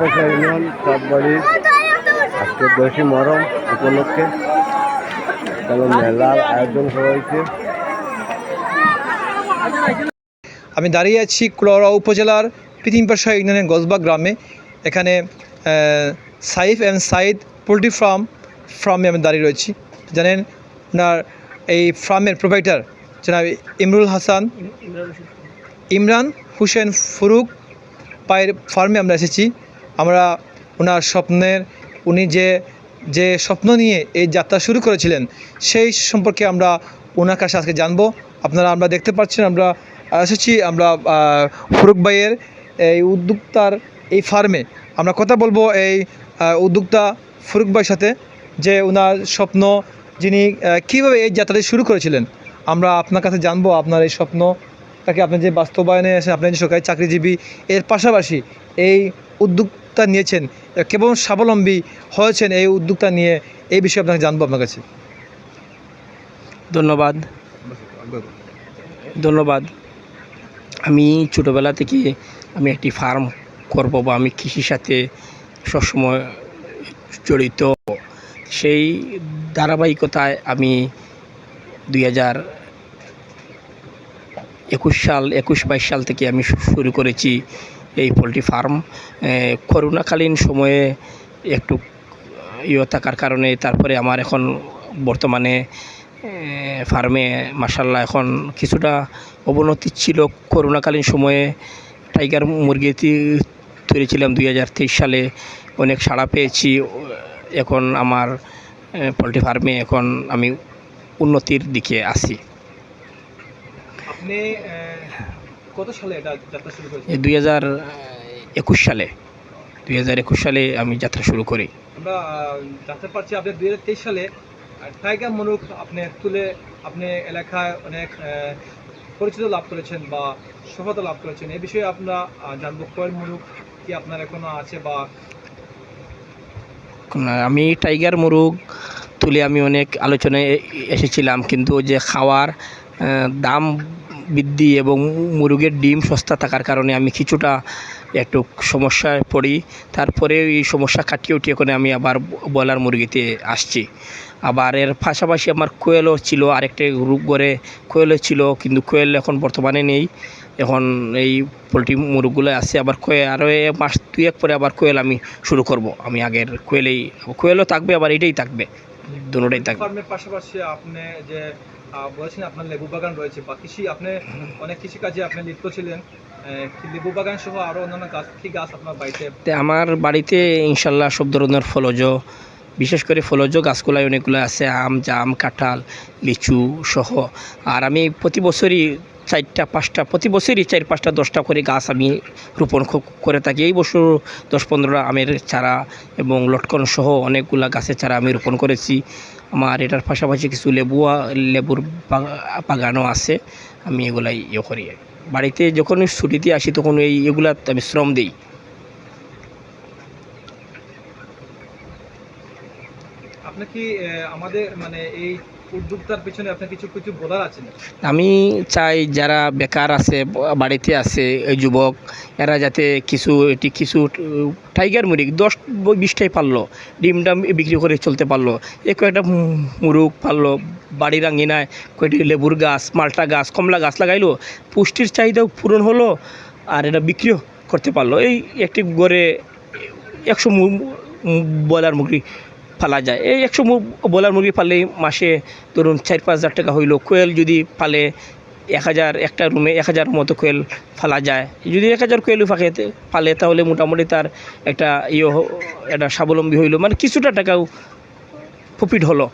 পাশা union আজকে মরম উপলক্ষে কোনো মেলার আয়োজন হয়েছে আমি দাঁড়িয়ে আছি কুলাউড়া উপজেলার পিতিমপাশা ইউনিয়নের গজবা গ্রামে। এখানে Saif and Saeed poultry farm, ফার্মে আমি দাঁড়িয়ে রয়েছি। জানেন, ওনার এই ফার্মের প্রোভাইডার জনাব ইমরুল হাসান। ইমরান হুসেন ফুরুক পায়ের ফার্মে আমরা এসেছি। আমরা ওনার স্বপ্নের, উনি যে যে স্বপ্ন নিয়ে এই যাত্রা শুরু করেছিলেন, সেই সম্পর্কে আমরা ওনার কাছে আজকে জানব। আপনারা আমরা দেখতে পাচ্ছেন, আমরা এসেছি, আমরা ফুরুক ভাইয়ের এই উদ্যোক্তার এই ফার্মে। আমরা কথা বলব এই উদ্যোক্তা ফুরুক ভাইয়ের সাথে, যে ওনার স্বপ্ন যিনি কীভাবে এই যাত্রাটি শুরু করেছিলেন? আমরা আপনার কাছে জানব আপনার এই স্বপ্ন, তাকে আপনি যে বাস্তবায়নে এসে আপনি যে সরকারি চাকরিজীবী, এর পাশাপাশি এই উদ্যোক্তা নিয়েছেন কেবল স্বাবলম্বী হয়েছেন এই উদ্যোক্তা নিয়ে এই বিষয়ে আপনাকে জানব আপনার কাছে। ধন্যবাদ। ধন্যবাদ। আমি ছোটোবেলা থেকে আমি একটি ফার্ম করব বা আমি কৃষির সাথে সবসময় জড়িত। সেই ধারাবাহিকতায় আমি দুই হাজার একুশ সাল, একুশ বাইশ সাল থেকে আমি শুরু করেছি এই পোলট্রি ফার্ম। করোনাকালীন সময়ে একটু ইয়ে থাকার কারণে তারপরে আমার এখন বর্তমানে ফার্মে মাসাল্লাহ এখন কিছুটা অবনতি ছিল। করোনাকালীন সময়ে টাইগার মুরগি তুলেছিলাম দুই হাজার তেইশ সালে। অনেক সাড়া পেয়েছি। এখন আমার পোলট্রি ফার্মে এখন আমি উন্নতির দিকে আছি। আপনি কত সালে এটা যাত্রা শুরু করেছেন দুই হাজার একুশ সালে দুই হাজার একুশ সালে আমি যাত্রা শুরু করি। আমরা জানতে পারছি আপনি দুই হাজার তেইশ সালে। টাইগার মনুক আপনি তুলে আপনি এলাকায় অনেক পরিচিত লাভ করেছেন বা সফলতা লাভ করেছেন। এই বিষয়ে জানব। কয়েল কি আপনার এখনও আছে বা আমি টাইগার মুরগ তুলে আমি অনেক আলোচনায় এসেছিলাম কিন্তু ওই যে খাওয়ার দাম বৃদ্ধি এবং মুরগের ডিম সস্তা থাকার কারণে আমি কিছুটা একটু সমস্যায় পড়ি। তারপরে এই সমস্যা কাটিয়ে উঠিয়ে করে আমি আবার ব্রয়লার মুরগিতে আসছি। আবার এর পাশাপাশি আমার কোয়েলও ছিল, আরেকটা রূপ করে কোয়েলও ছিল, কিন্তু কোয়েল এখন বর্তমানে নেই। এখন এই পোলট্রি মুরগগুলো আছে, আবার কোয়েল আরও মাস দুই এক পরে আবার কোয়েল আমি শুরু করব। আমি আগের কোয়েলেই, কোয়েলও থাকবে, আবার এটাই থাকবে দুটোটাই থাকবে। পাশাপাশি আপনি যে বলেছেন আপনার লেবু বাগান রয়েছে। বা কৃষি আপনি অনেক কৃষি কাজে আপনি লিপ্ত ছিলেন। লেবু বাগান সহ আরও অন্যান্য গাছ, কি গাছ আপনার বাড়িতে? আমার বাড়িতে ইনশাল্লাহ সব ধরনের ফলজ, বিশেষ করে ফলজ গাছগুলাই অনেকগুলো আছে, আম, জাম, কাঁঠাল, লিচু সহ। আর আমি প্রতি বছরই চারটা, পাঁচটা, প্রতি বছরই চার, পাঁচটা, দশটা করে গাছ আমি রোপণ করে থাকি। এই বছর দশ, পনেরোটা আমের চারা এবং লটকন সহ অনেকগুলা গাছের চারা আমি রোপণ করেছি। আমার এটার পাশাপাশি কিছু লেবু লেবুর বাগানও আছে, আমি এগুলাই ইয়ে করি বাড়িতে যখন ছুটিতে আসি, তখন এই এগুলা আমি শ্রম দিই। আপনি কি আমাদের মানে এই উদ্যোক্তার পিছনে আপনার কিছু কিছু বলার আছে আমি চাই যারা বেকার আছে, বাড়িতে আছে যুবক, এরা যাতে কিছু, এটি কিছু, টাইগার মুরগি, দশ, বিশটাই পারল ডিমটা বিক্রি করে চলতে পারল, এ কয়েকটা মুরগ পারল, বাড়ির আঙ্গিনায় কয়েকটি লেবুর গাছ, মালটা গাছ, কমলা গাছ লাগাইলো, পুষ্টির চাহিদাও পূরণ হলো, আর এটা বিক্রিও করতে পারল। এই একটি গড়ে একশো ব্রয়লার মুরগি পালা যায়। এই একশো বলার মুরগি পালে মাসে ধরুন চার পাঁচ হাজার টাকা হইল। কোয়েল যদি পালে এক হাজার, একটা রুমে এক হাজার মতো কোয়েল ফালা যায়। যদি এক হাজার কোয়েলও ফাঁকে ফালে, তাহলে মোটামুটি তার একটা ইয়ে একটা স্বাবলম্বী হইল। মানে কিছুটা টাকাও প্রফিট হলো।